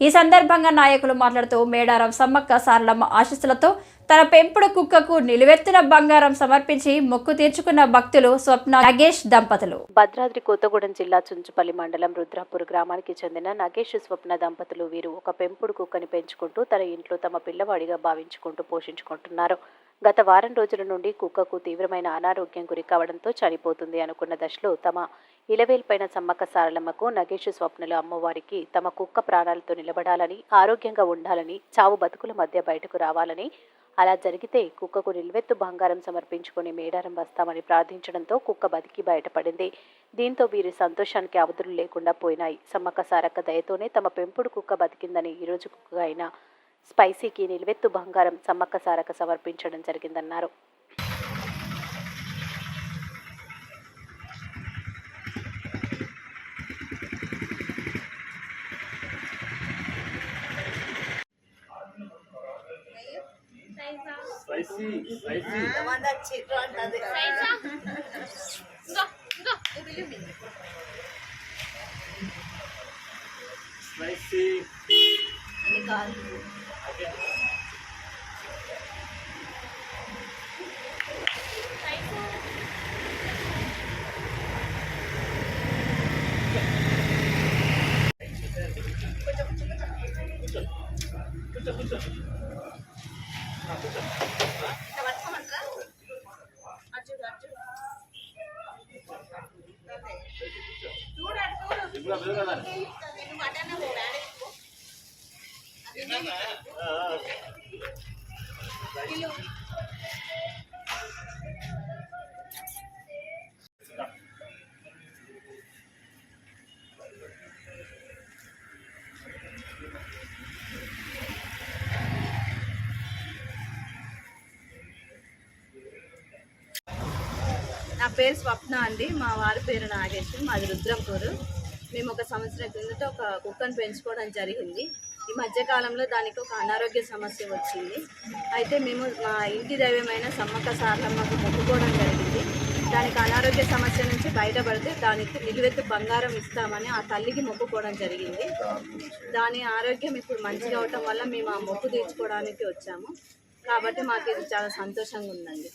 ఈ సందర్భంగా నాయకులు మాట్లాడుతూ మేడారం సమ్మక్క సారలమ్మ ఆశీస్సులతో తన పెంపుడు కుక్కకు నిలువెత్తిన బంగారం సమర్పించి మొక్కు తీర్చుకున్న భక్తులు స్వప్న నగేష్ దంపతులు. భద్రాద్రి కొత్తగూడెం జిల్లా చుంచుపల్లి మండలం రుద్రాపూర్ గ్రామానికి చెందిన నగేష్ స్వప్న దంపతులు వీరు ఒక పెంపుడు కుక్కని పెంచుకుంటూ తన ఇంట్లో తమ పిల్లవాడిగా భావించుకుంటూ పోషించుకుంటున్నారు. గత వారం రోజుల నుండి కుక్కకు తీవ్రమైన అనారోగ్యం గురి కావడంతో చనిపోతుంది అనుకున్న దశలో తమ ఇలవేల్పైన సమ్మక్క సారలమ్మకు నగేష్ స్వప్నలు అమ్మవారికి తమ కుక్క ప్రాణాలతో నిలబడాలని ఆరోగ్యంగా ఉండాలని చావు బతుకుల మధ్య బయటకు రావాలని అలా జరిగితే కుక్కకు నిల్వెత్తు బంగారం సమర్పించుకొని మేడారం వస్తామని ప్రార్థించడంతో కుక్క బతికి బయటపడింది. దీంతో వీరి సంతోషానికి అవధులు లేకుండా పోయినాయి. సమ్మక్క సారక్క దయతోనే తమ పెంపుడు కుక్క బతికిందని ఈ రోజు కుక్క అయిన స్పైసీకి నిల్వెత్తు బంగారం సమ్మక్క సారక్క సమర్పించడం జరిగిందన్నారు. చూడండి చూడు. నువ్వు అటన్నా పోడా నా పేరు స్వప్న అండి. మా వారి పేరు నాగేశ్వరి. మాది రుద్రంపూరు. మేము ఒక సంవత్సరం కిందట ఒక కుక్కను పెంచుకోవడం జరిగింది. ఈ మధ్యకాలంలో దానికి ఒక అనారోగ్య సమస్య వచ్చింది. అయితే మేము మా ఇంటి దైవమైన సమ్మక్క సార్లమ్మకు మొక్కుకోవడం జరిగింది. దానికి అనారోగ్య సమస్య నుంచి బయటపడితే దానికి నిలువెత్తు బంగారం ఇస్తామని ఆ తల్లికి మొక్కుకోవడం జరిగింది. దాని ఆరోగ్యం ఇప్పుడు మంచిగా అవటం వల్ల మేము ఆ మొక్కు తీర్చుకోవడానికి వచ్చాము. కాబట్టి మాకు ఇది చాలా సంతోషంగా ఉందండి.